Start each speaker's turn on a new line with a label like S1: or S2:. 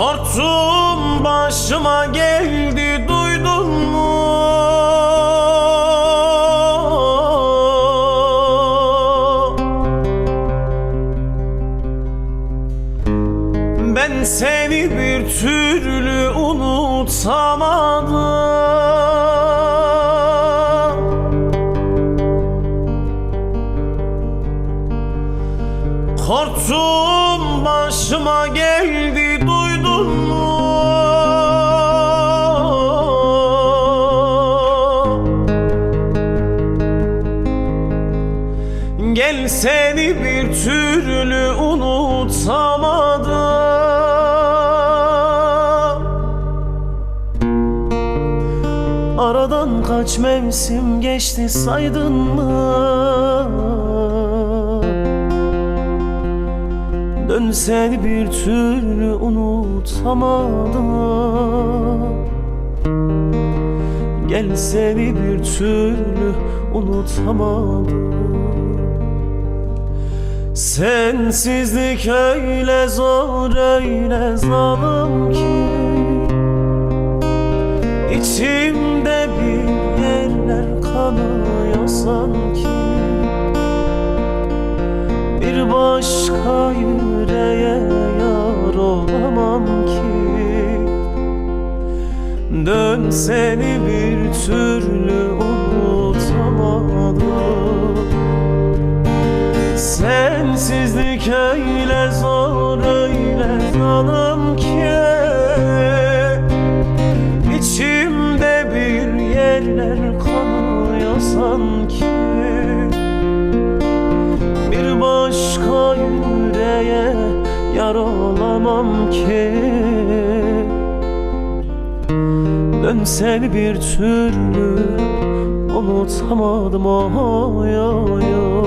S1: Korktuğum başıma geldi duydun mu? Ben seni bir türlü unutamadım Korktum başıma geldi? Gel bir türlü unutamadım Aradan kaç mevsim geçti saydın mı? Dön seni bir türlü unutamadım. Gel seni bir türlü unutamadım. Sensizlik öyle zor öyle zalim ki İçimde bir yerler kanıyor sanki başka yüreğe yar olamam ki. Dön seni bir türlü unutamadım. Sensizlik öyle zor öyle zalim ki. İçimde bir yerler kanıyor sanki olamam ki. Dön seni bir türlü unutamadım. Oy oy oy